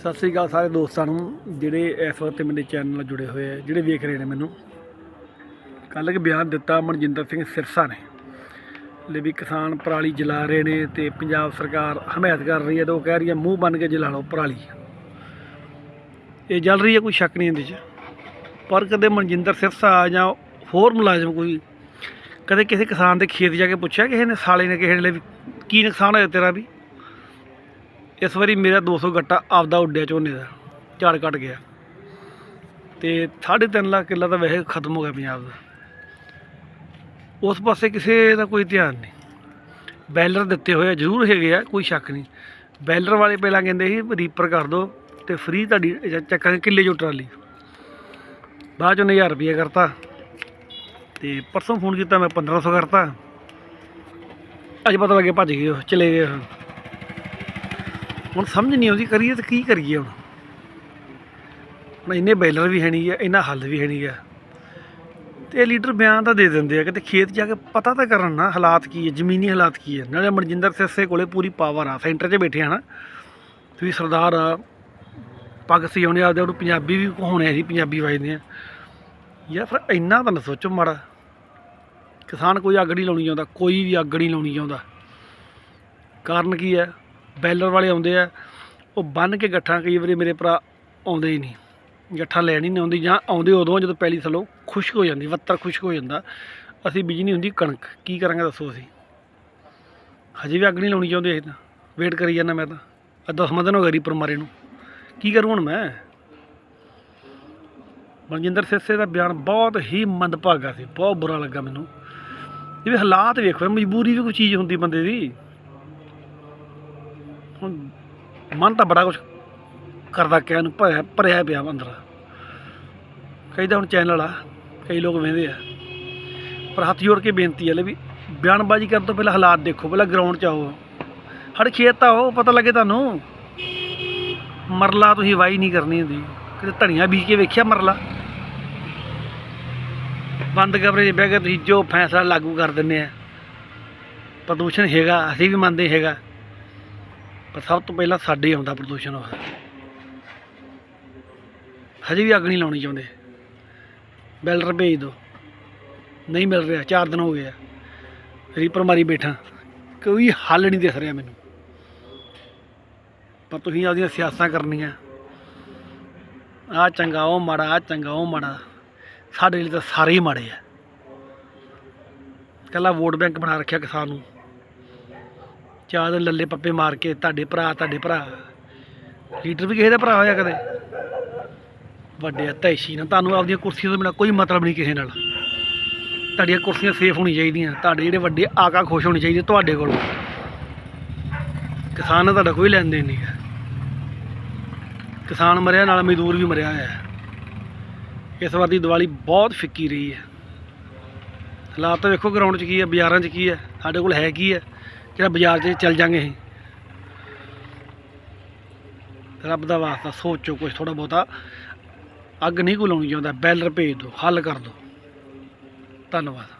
ਸਤਿ ਸ੍ਰੀ ਅਕਾਲ ਸਾਰੇ ਦੋਸਤਾਂ ਨੂੰ, ਜਿਹੜੇ ਇਸ ਵਕਤ ਮੇਰੇ ਚੈਨਲ ਨਾਲ ਜੁੜੇ ਹੋਏ ਆ, ਜਿਹੜੇ ਵੇਖ ਰਹੇ ਨੇ ਮੈਨੂੰ। ਕੱਲ੍ਹ ਇੱਕ ਬਿਆਨ ਦਿੱਤਾ ਮਨਜਿੰਦਰ ਸਿੰਘ ਸਿਰਸਾ ਨੇ, ਲੈ ਵੀ ਕਿਸਾਨ ਪਰਾਲੀ ਜਲਾ ਰਹੇ ਨੇ ਤੇ ਪੰਜਾਬ ਸਰਕਾਰ ਹਮਾਇਤ ਕਰ ਰਹੀ ਹੈ ਤੇ ਉਹ ਕਹਿ ਰਹੀ ਹੈ, ਮੂੰਹ ਬੰਨ ਕੇ ਜਲਾ ਲਓ ਪਰਾਲੀ। ਇਹ ਜਲ ਰਹੀ ਹੈ, ਕੋਈ ਸ਼ੱਕ ਨਹੀਂ ਇਹਦੇ 'ਚ। ਪਰ ਕਦੇ ਮਨਜਿੰਦਰ ਸਿਰਸਾ ਜਾਂ ਹੋਰ ਮੁਲਾਜ਼ਮ ਕੋਈ, ਕਦੇ ਕਿਸੇ ਕਿਸਾਨ ਦੇ ਖੇਤ ਜਾ ਕੇ ਪੁੱਛਿਆ, ਕਿਸੇ ਨੇ ਸਾਲੇ ਨੇ, ਕਿਸੇ ਨੇ ਵੀ ਕੀ ਨੁਕਸਾਨ ਹੋਇਆ ਤੇਰਾ ਵੀ? ਇਸ ਵਾਰੀ ਮੇਰਾ 200 ਗੱਟਾ ਆਪਦਾ ਉੱਡਿਆ ਝੋਨੇ ਦਾ ਝਾੜ ਕੱਟ ਗਿਆ। ਤੇ 3.5 ਲੱਖ ਕਿੱਲਾ ਤਾਂ ਵੈਸੇ ਖਤਮ ਹੋ ਗਿਆ ਪੰਜਾਬ ਦਾ। ਉਸ ਪਾਸੇ ਕਿਸੇ ਦਾ ਕੋਈ ਧਿਆਨ ਨਹੀਂ। ਬੈਲਰ ਦਿੱਤੇ ਹੋਏ ਆ, ਜ਼ਰੂਰ ਹੈਗੇ ਆ ਕੋਈ ਸ਼ੱਕ ਨਹੀਂ। ਬੈਲਰ ਵਾਲੇ ਪਹਿਲਾਂ ਕਹਿੰਦੇ ਸੀ ਰੀਪਰ ਕਰ ਦਿਓ ਤੇ ਫ੍ਰੀ ਤੁਹਾਡੀ ਚ- ਚੱਕਾਂਗੇ ਕਿੱਲੇ ਜੋ ਟਰਾਲੀ। ਬਾਅਦ ਚੋਂ 1000 ਰੁਪਏ ਕਰਤਾ ਤੇ ਪਰਸੋਂ ਫੋਨ ਕੀਤਾ ਮੈਂ 1500 ਕਰਤਾ। ਅੱਜ ਪਤਾ ਲੱਗੇ ਭੱਜ ਗਏ ਉਹ ਚਲੇ ਗਏ ਉਹ। ਹੁਣ ਸਮਝ ਨਹੀਂ ਆਉਂਦੀ, ਕਰੀਏ ਤਾਂ ਕੀ ਕਰੀਏ ਹੁਣ? ਹੁਣ ਇੰਨੇ ਬੈਲਰ ਵੀ ਹੈ ਨਹੀਂ ਆ, ਇੰਨਾ ਹੱਲ ਵੀ ਹੈ ਨਹੀਂ ਆ। ਤੇ ਇਹ ਲੀਡਰ ਬਿਆਨ ਤਾਂ ਦੇ ਦਿੰਦੇ ਆ, ਕਿਤੇ ਖੇਤ ਜਾ ਕੇ ਪਤਾ ਤਾਂ ਕਰਨ ਨਾ ਹਾਲਾਤ ਕੀ ਹੈ ਜ਼ਮੀਨੀ ਹਾਲਾਤ ਕੀ ਹੈ ਨਾਲੇ ਮਨਜਿੰਦਰ ਸਿਰਸੇ ਕੋਲੇ ਪੂਰੀ ਪਾਵਰ ਆ, ਸੈਂਟਰ 'ਚ ਬੈਠੇ ਆ ਨਾ। ਤੁਸੀਂ ਸਰਦਾਰ ਆ, ਪੱਗ ਸਿਉਣੇ ਆਪਦੇ ਉਹਨੂੰ ਪੰਜਾਬੀ ਵੀ ਹੋਣੇ ਸੀ ਪੰਜਾਬੀ ਵਜਦੇ ਆ। ਯਾਰ ਫਿਰ ਇੰਨਾ ਤਾਂ ਨਾ ਸੋਚੋ ਮਾੜਾ। ਕਿਸਾਨ ਕੋਈ ਅੱਗ ਨਹੀਂ ਲਾਉਣੀ ਚਾਹੁੰਦਾ, ਕੋਈ ਵੀ ਅੱਗ ਨਹੀਂ ਲਾਉਣੀ ਚਾਹੁੰਦਾ। ਕਾਰਨ ਕੀ ਹੈ ਬੈਲਰ ਵਾਲੇ ਆਉਂਦੇ ਆ, ਉਹ ਬੰਨ ਕੇ ਗੱਠਾਂ ਕਈ ਵਾਰੀ ਮੇਰੇ ਭਰਾ ਆਉਂਦੇ ਹੀ ਨਹੀਂ। ਗੱਠਾਂ ਲੈਣ ਹੀ ਨਹੀਂ ਆਉਂਦੀ ਜਾਂ ਆਉਂਦੇ ਉਦੋਂ ਜਦੋਂ ਪਹਿਲੀ ਥਲੋਂ ਖੁਸ਼ਕ ਹੋ ਜਾਂਦੀ, ਵੱਤਰ ਖੁਸ਼ਕ ਹੋ ਜਾਂਦਾ। ਅਸੀਂ ਬੀਜਣੀ ਹੁੰਦੀ ਕਣਕ, ਕੀ ਕਰਾਂਗੇ ਦੱਸੋ ਅਸੀਂ? ਹਜੇ ਵੀ ਅੱਗ ਨਹੀਂ ਲਾਉਣੀ ਚਾਹੁੰਦੇ ਅਸੀਂ ਤਾਂ। ਵੇਟ ਕਰੀ ਜਾਂਦਾ ਮੈਂ ਤਾਂ। ਅੱਜ 10 ਦਿਨ ਹੋ ਗਏ ਰੀਪਰ ਮਾਰੇ ਨੂੰ। ਕੀ ਕਰੂੰ ਹੁਣ ਮੈਂ? ਮਨਜਿੰਦਰ ਸਿਰਸੇ ਦਾ ਬਿਆਨ ਬਹੁਤ ਹੀ ਮੰਦਭਾਗਾ ਸੀ, ਬਹੁਤ ਬੁਰਾ ਲੱਗਾ ਮੈਨੂੰ। ਜਿਵੇਂ ਹਾਲਾਤ ਵੇਖੋ, ਮਜਬੂਰੀ ਵੀ ਕੋਈ ਚੀਜ਼ ਹੁੰਦੀ ਬੰਦੇ ਦੀ। ਹੁਣ ਮਨ ਤਾਂ ਬੜਾ ਕੁਝ ਕਰਦਾ ਕਹਿ ਨੂੰ ਭਰਿਆ ਭਰਿਆ ਪਿਆ ਵਾ ਅੰਦਰ। ਕਈ ਤਾਂ ਹੁਣ ਚੈਨਲ ਆ, ਕਈ ਲੋਕ ਵੇਖਦੇ ਆ। ਪਰ ਹੱਥ ਜੋੜ ਕੇ ਬੇਨਤੀ ਹੈ ਲੈ ਵੀ ਬਿਆਨਬਾਜ਼ੀ ਕਰਨ ਤੋਂ ਪਹਿਲਾਂ ਹਾਲਾਤ ਦੇਖੋ, ਪਹਿਲਾਂ ਗਰਾਊਂਡ 'ਚ ਆਓ। ਹੜ ਖੇਤ ਤਾਂ ਆਓ, ਪਤਾ ਲੱਗੇ ਤੁਹਾਨੂੰ। ਮਰਲਾ ਤੁਸੀਂ ਵਾਈ ਨਹੀਂ ਕਰਨੀ ਹੁੰਦੀ। ਕਿਤੇ ਧਣੀਆਂ ਬੀਜ ਕੇ ਵੇਖਿਆ ਮਰਲਾ? ਬੰਦ ਕਮਰੇ 'ਚ ਬਹਿ ਕੇ ਤੁਸੀਂ ਜੋ ਫੈਸਲਾ ਲਾਗੂ ਕਰ ਦਿੰਦੇ ਆ। ਪ੍ਰਦੂਸ਼ਣ ਹੈਗਾ, ਅਸੀਂ ਵੀ ਮੰਨਦੇ ਹੈਗਾ। ਪਰ ਸਭ ਤੋਂ ਪਹਿਲਾਂ ਸਾਡੇ ਹੀ ਆਉਂਦਾ ਪ੍ਰਦੂਸ਼ਣ ਉਹ। ਹਜੇ ਵੀ ਅੱਗ ਨਹੀਂ ਲਾਉਣੀ ਚਾਹੁੰਦੇ। ਬੈਲਰ ਭੇਜ ਦਿਓ। ਨਹੀਂ ਮਿਲ ਰਿਹਾ 4 ਦਿਨ ਹੋ ਗਏ ਆ। ਰੀਪਰ ਮਾਰੀ ਬੈਠਾ। ਕੋਈ ਹੱਲ ਨਹੀਂ ਦਿਖ ਰਿਹਾ ਮੈਨੂੰ। ਪਰ ਤੁਸੀਂ ਆਪਦੀਆਂ ਸਿਆਸਤਾਂ ਕਰਨੀਆਂ। ਆ ਚੰਗਾ, ਉਹ ਮਾੜਾ ਆ ਚੰਗਾ, ਉਹ ਮਾੜਾ। ਸਾਡੇ ਲਈ ਤਾਂ ਸਾਰੇ ਹੀ ਮਾੜੇ ਆ। ਕੱਲਾ ਵੋਟ ਬੈਂਕ ਬਣਾ ਰੱਖਿਆ ਕਿਸਾਨ ਨੂੰ। ਚਾਹ ਦੇ ਲੱਲੇ ਪੱਪੇ ਮਾਰ ਕੇ ਤੁਹਾਡੇ ਭਰਾ ਤੁਹਾਡੇ ਭਰਾ। ਲੀਡਰ ਵੀ ਕਿਸੇ ਦਾ ਭਰਾ ਹੋਇਆ ਕਦੇ? ਵੱਡੇ ਤੈਸ਼ੀ ਨਾ। ਤੁਹਾਨੂੰ ਆਪਦੀਆਂ ਕੁਰਸੀਆਂ ਤੋਂ ਬਿਨਾ ਕੋਈ ਮਤਲਬ ਨਹੀਂ ਕਿਸੇ ਨਾਲ। ਤੁਹਾਡੀਆਂ ਕੁਰਸੀਆਂ ਸੇਫ ਹੋਣੀ ਚਾਹੀਦੀਆਂ। ਤੁਹਾਡੇ ਜਿਹੜੇ ਵੱਡੇ ਆਕਾ ਖੁਸ਼ ਹੋਣੇ ਚਾਹੀਦੇ ਤੁਹਾਡੇ ਕੋਲੋਂ। ਕਿਸਾਨ ਨਾਲ ਤੁਹਾਡਾ ਕੋਈ ਲੈਣ ਦੇਣ ਨਹੀਂ ਹੈ। ਕਿਸਾਨ ਮਰਿਆ, ਨਾਲ ਮਜ਼ਦੂਰ ਵੀ ਮਰਿਆ ਹੋਇਆ ਇਸ ਵਾਰ ਦੀ ਦੀਵਾਲੀ ਬਹੁਤ ਫਿੱਕੀ ਰਹੀ ਹੈ। ਹਾਲਾਤ ਤਾਂ ਵੇਖੋ ਗਰਾਊਂਡ 'ਚ ਕੀ ਹੈ, ਬਾਜ਼ਾਰਾਂ 'ਚ ਕੀ ਹੈ, ਸਾਡੇ ਕੋਲ ਹੈ ਕੀ ਹੈ? ਜਿਹੜਾ ਬਾਜ਼ਾਰ 'ਚ ਚੱਲ ਜਾਂਗੇ ਅਸੀਂ। ਰੱਬ ਦਾ ਵਾਸਤਾ, ਸੋਚੋ ਕੁਝ ਥੋੜਾ ਬਹੁਤਾ। ਅੱਗ ਨਹੀਂ ਕੋ ਲਾਉਣੀ ਚਾਹੁੰਦਾ, ਬੈਲਰ ਭੇਜ ਦਿਓ, ਹੱਲ ਕਰ ਦਿਓ। ਧੰਨਵਾਦ।